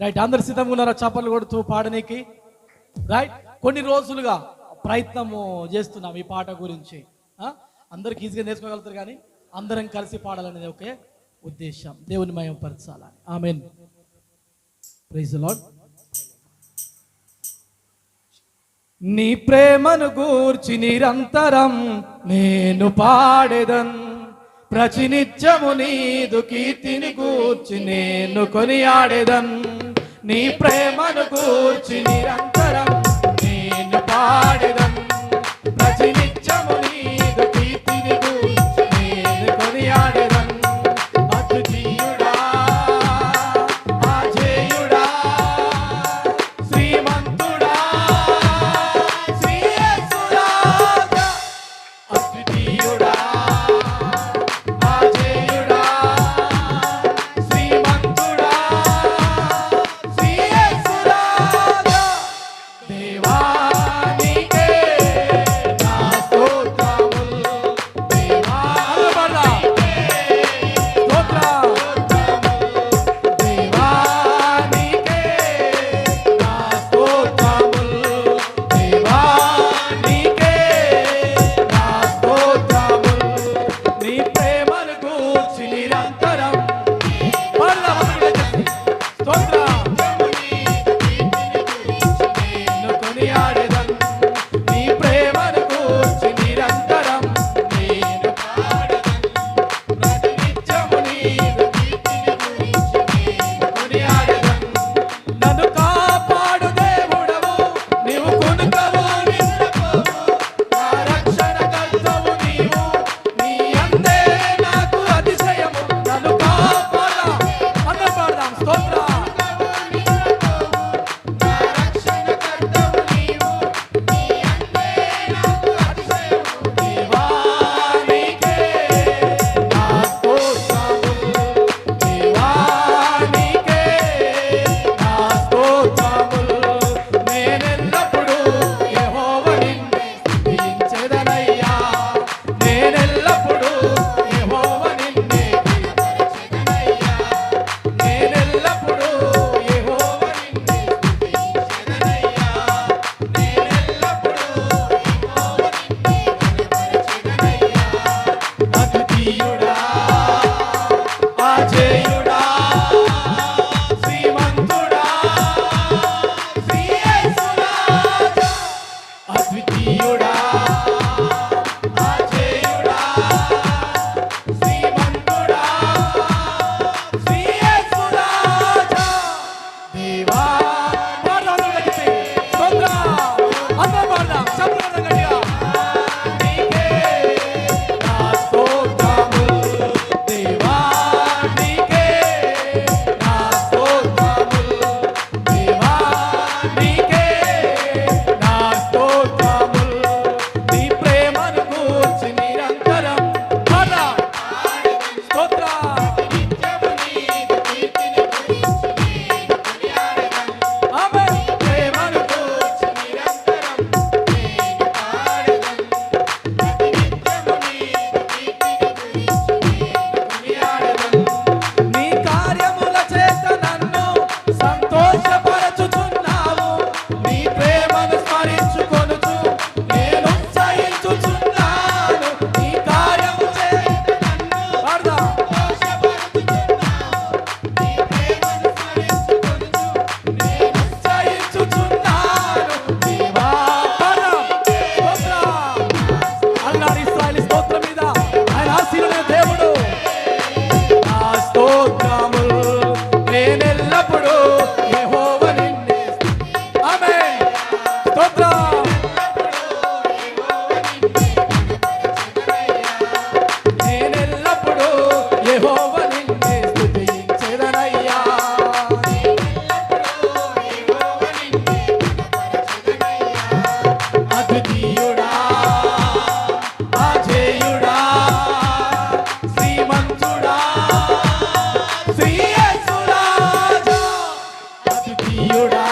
Right అందరు సిద్ధంగా ఉన్నారా? చేపలు కొడుతూ పాడనీకి. రైట్ కొన్ని రోజులుగా ప్రయత్నము చేస్తున్నాం ఈ పాట గురించి. అందరికి ఈజీగా నేర్చుకోగలుగుతారు కానీ అందరం కలిసి పాడాలనేది ఒకే ఉద్దేశం. దేవుని మయం పరచాలని. ఆమెన్ ప్రైజ్ లాడ్ నీ ప్రేమను గూర్చి నిరంతరం నేను పాడేదన్ ప్రతినిత్యము నీదు కీర్తిని కూర్చి నేను కొనియాడేదన్. నీ ప్రేమను కూర్చి నిరంతరం నేను పాడేదన్. ప్రతినిత్యము స్థితియుడా